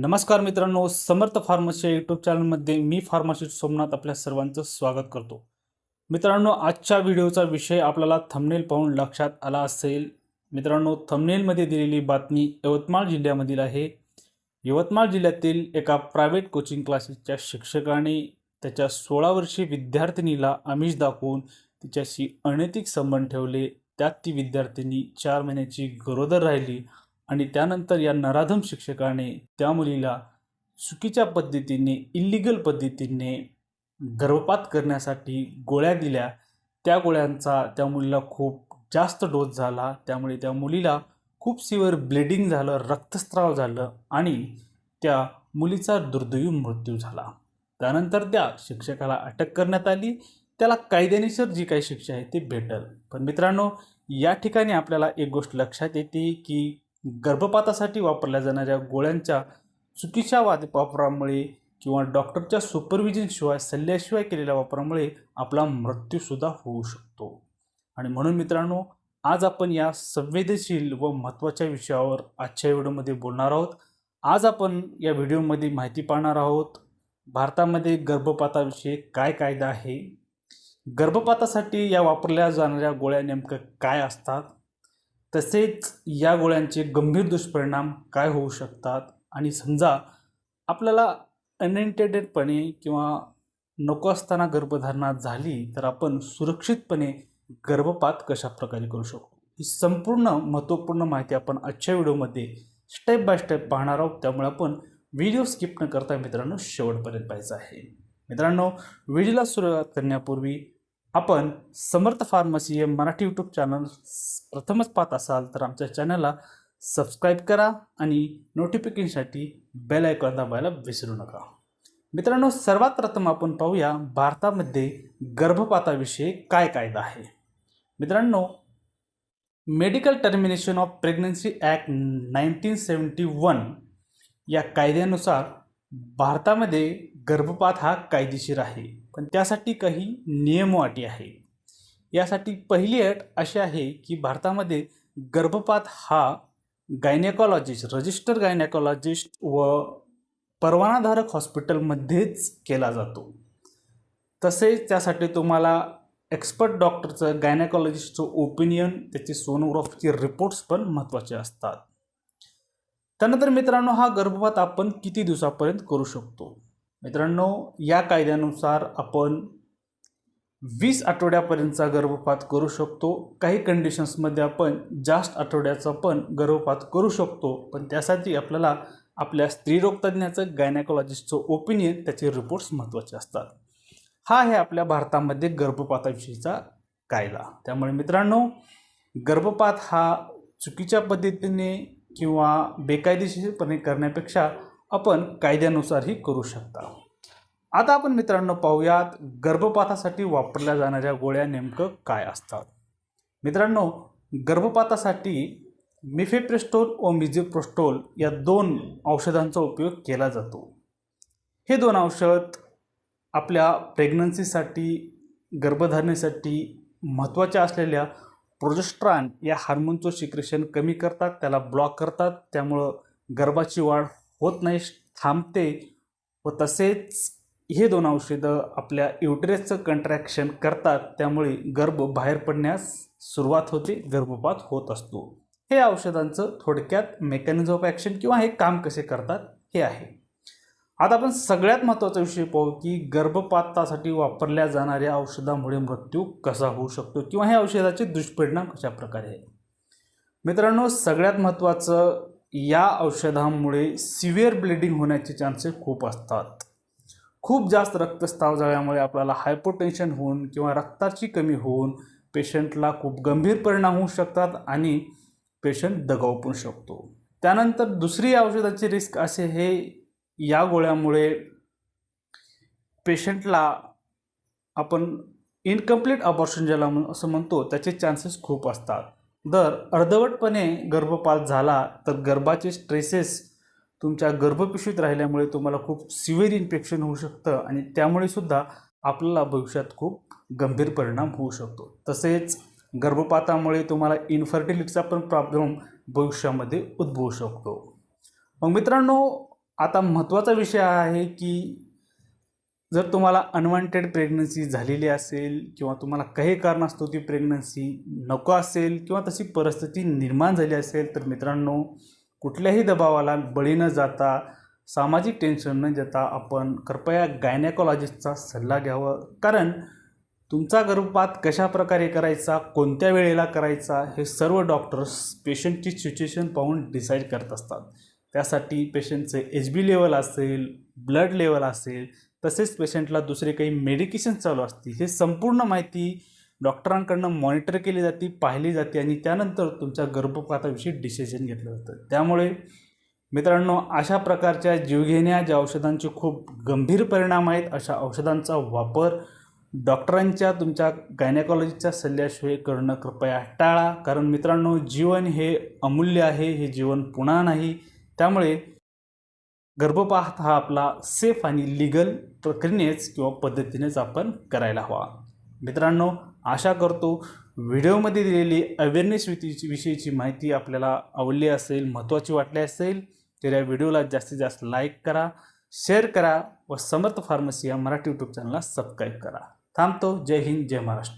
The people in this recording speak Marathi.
नमस्कार मित्रांनो समर्थ फार्मसी यूट्यूब चॅनलमध्ये मी फार्मासिस्ट सोमनाथ आपल्या सर्वांचं स्वागत करतो. मित्रांनो आजच्या व्हिडिओचा विषय आपल्याला थंबनेल पाहून लक्षात आला असेल. मित्रांनो थंबनेलमध्ये दिलेली बातमी यवतमाळ जिल्ह्यामधील आहे. यवतमाळ जिल्ह्यातील एका प्रायव्हेट कोचिंग क्लासेसच्या शिक्षकाने त्याच्या सोळा वर्षीय विद्यार्थिनीला आमिष दाखवून तिच्याशी अनैतिक संबंध ठेवले. त्यात ती विद्यार्थिनी चार महिन्याची गरोदर राहिली. आणि त्यानंतर या नराधम शिक्षकाने त्या मुलीला चुकीच्या पद्धतीने इल्लिगल पद्धतीने गर्भपात करण्यासाठी गोळ्या दिल्या. त्या गोळ्यांचा त्या मुलीला खूप जास्त डोस झाला. त्यामुळे त्या मुलीला खूप सिवर ब्लिडिंग झालं रक्तस्राव झालं आणि त्या मुलीचा दुर्दैवी मृत्यू झाला. त्यानंतर त्या शिक्षकाला अटक करण्यात आली. त्याला कायद्यानुसार जी काही शिक्षा आहे ती भेटल. पण मित्रांनो या ठिकाणी आपल्याला एक गोष्ट लक्षात येते की गर्भपातासाठी वापरल्या जाणाऱ्या गोळ्यांच्या चुकीच्या वाद वापरामुळे किंवा डॉक्टरच्या सुपरविजनशिवाय सल्ल्याशिवाय केलेल्या वापरामुळे आपला मृत्यूसुद्धा होऊ शकतो. आणि म्हणून मित्रांनो आज आपण या संवेदनशील व महत्त्वाच्या विषयावर आजच्या व्हिडिओमध्ये बोलणार आहोत. आज आपण या व्हिडिओमध्ये माहिती पाहणार आहोत भारतामध्ये गर्भपाताविषयी काय कायदा आहे गर्भपातासाठी या वापरल्या जाणाऱ्या गोळ्या नेमकं काय असतात तसेच या गोळ्यांचे गंभीर दुष्परिणाम काय होऊ शकतात? आणि समजा आपल्याला अनइंटेडेडपणे किंवा नको असताना गर्भधारणा झाली तर आपण सुरक्षितपणे गर्भपात कशा प्रकारे करू शकतो ही संपूर्ण महत्त्वपूर्ण माहिती आपण आजच्या व्हिडिओमध्ये स्टेप बाय स्टेप पाहणार आहोत. त्यामुळे आपण व्हिडिओ स्किप न करता मित्रांनो शेवटपर्यंत पाहायचा आहे. मित्रांनो व्हिडिओला सुरुवात करण्यापूर्वी आपण समर्थ फार्मसी हे मराठी यूट्यूब चॅनल प्रथमच पाहत असाल तर आमच्या चॅनलला सबस्क्राईब करा आणि नोटिफिकेशनसाठी बेल आयकॉन दाबायला विसरू नका. मित्रांनो सर्वात प्रथम आपण पाहूया भारतामध्ये गर्भपाताविषयी काय कायदा आहे. मित्रांनो medical termination of pregnancy act nineteen seventy one या कायद्यानुसार भारतामध्ये गर्भपात हा कायदेशीर आहे. पण त्यासाठी काही नियम अटी आहे. यासाठी पहिली अट अशी आहे की भारतामध्ये गर्भपात हा गायनेकॉलॉजिस्ट रजिस्टर गायनेकॉलॉजिस्ट व परवानाधारक हॉस्पिटलमध्येच केला जातो. तसेच त्यासाठी तुम्हाला एक्सपर्ट डॉक्टरचं गायनेकॉलॉजिस्टचं ओपिनियन त्याचे सोनोग्राफीचे रिपोर्ट्स पण महत्त्वाचे असतात. त्यानंतर मित्रांनो हा गर्भपात आपण किती दिवसापर्यंत करू शकतो? मित्रांनो या कायद्यानुसार आपण वीस आठवड्यापर्यंतचा गर्भपात करू शकतो. काही कंडिशन्समध्ये आपण जास्त आठवड्याचा पण गर्भपात करू शकतो. पण त्यासाठी आपल्याला आपल्या स्त्रीरोगतज्ञाचं गायनेकॉलॉजिस्टचं ओपिनियन त्याचे रिपोर्ट्स महत्त्वाचे असतात. हा आहे आपल्या भारतामध्ये गर्भपाताविषयीचा कायदा. त्यामुळे मित्रांनो गर्भपात हा चुकीच्या पद्धतीने किंवा बेकायदेशीरपणे करण्यापेक्षा आपण कायद्यानुसारही करू शकता. आता आपण मित्रांनो पाहूयात गर्भपातासाठी वापरल्या जाणाऱ्या गोळ्या नेमकं काय असतात. मित्रांनो गर्भपातासाठी मिफेप्रेस्टोल व मिझोप्रोस्टोल या दोन औषधांचा उपयोग केला जातो. हे दोन औषध आपल्या प्रेग्नन्सीसाठी गर्भधारणेसाठी महत्त्वाच्या असलेल्या प्रोजेस्ट्रॉन या हार्मोनचं सिक्रेशन कमी करतात त्याला ब्लॉक करतात त्यामुळं गर्भाची वाढ होत नाही थांबते व तसेच हे दोन औषधं आपल्या युटरेसचं कंट्रॅक्शन करतात त्यामुळे गर्भ बाहेर पडण्यास सुरुवात होते गर्भपात होत असतो. हे औषधांचं थोडक्यात मेकॅनिझम ऑफ ॲक्शन किंवा हे काम कसे करतात हे आहे. आता आपण सगळ्यात महत्त्वाचा विषय पाहू की गर्भपातासाठी वापरल्या जाणाऱ्या औषधामुळे मृत्यू कसा होऊ शकतो किंवा हे औषधाचे दुष्परिणाम कशा प्रकारे मित्रांनो सगळ्यात महत्त्वाचं या औषधामुळे सिव्हिअर ब्लिडिंग होण्याचे चान्सेस खूप असतात. खूप जास्त रक्तस्राव झाल्यामुळे आपल्याला हायपोटेन्शन होऊन किंवा रक्ताची कमी होऊन पेशंटला खूप गंभीर परिणाम होऊ शकतात आणि पेशंट दगावू पण शकतो. त्यानंतर दुसरी औषधाची रिस्क असे हे या गोळ्यामुळे पेशंटला आपण इनकम्प्लीट अबॉर्शन ज्याला म्हण असं म्हणतो त्याचे चान्सेस खूप असतात. जर अर्धवटपणे गर्भपात झाला तर गर्भाचे स्ट्रेसेस तुमच्या गर्भपिशवीत राहिल्यामुळे तुम्हाला खूप सिव्हिअर इन्फेक्शन होऊ शकतं आणि त्यामुळे सुद्धा आपल्याला भविष्यात खूप गंभीर परिणाम होऊ शकतो. तसेच गर्भपातामुळे तुम्हाला इन्फर्टिलिटीचा पण प्रॉब्लेम भविष्यामध्ये उद्भवू शकतो. मग मित्रांनो आता महत्त्वाचा विषय आहे की जर तुम्हाला अनवॉन्टेड प्रेग्नन्सी झालेली असेल किंवा तुम्हाला काही कारणास्तव ती प्रेग्नन्सी नको असेल किंवा तशी परिस्थिती निर्माण झाली असेल तर मित्रांनो कुठल्याही दबावाला बळी न जाता सामाजिक टेन्शन न देता आपण कृपया गायनेकॉलॉजिस्टचा सल्ला घ्यावा. कारण तुमचा गर्भपात कशा प्रकारे करायचा कोणत्या वेळेला करायचा हे सर्व डॉक्टर्स पेशंटची सिच्युएशन पाहून डिसाईड करत असतात. त्यासाठी पेशंटचे एच बी लेवल असेल ब्लड लेवल असेल तसेच पेशंटला दुसरे काही मेडिकेशन चालू असतील हे संपूर्ण माहिती डॉक्टरांकडनं मॉनिटर केली जाते पाहिली जाते आणि त्यानंतर तुमच्या गर्भपाताविषयी डिसिजन घेतलं जातं. त्यामुळे मित्रांनो अशा प्रकारच्या जीवघेण्या ज्या औषधांचे खूप गंभीर परिणाम आहेत अशा औषधांचा वापर डॉक्टरांच्या तुमच्या गायनेकॉलॉजीच्या सल्ल्याशिवाय करणं कृपया टाळा. कारण मित्रांनो जीवन हे अमूल्य आहे हे जीवन पुन्हा नाही. त्यामुळे गर्भपात हा आपला सेफ आणि लिगल प्रक्रियेनेच किंवा पद्धतीनेच आपण करायला हवा. मित्रांनो आशा करतो व्हिडिओमध्ये दिलेली अवेअरनेस विषयीची माहिती आपल्याला आवडली असेल महत्त्वाची वाटली असेल तर या व्हिडिओला जास्तीत जास्त लाईक करा शेअर करा व समर्थ फार्मसी या मराठी यूट्यूब चॅनलला सबस्क्राईब करा. थांबतो. जय हिंद जय महाराष्ट्र.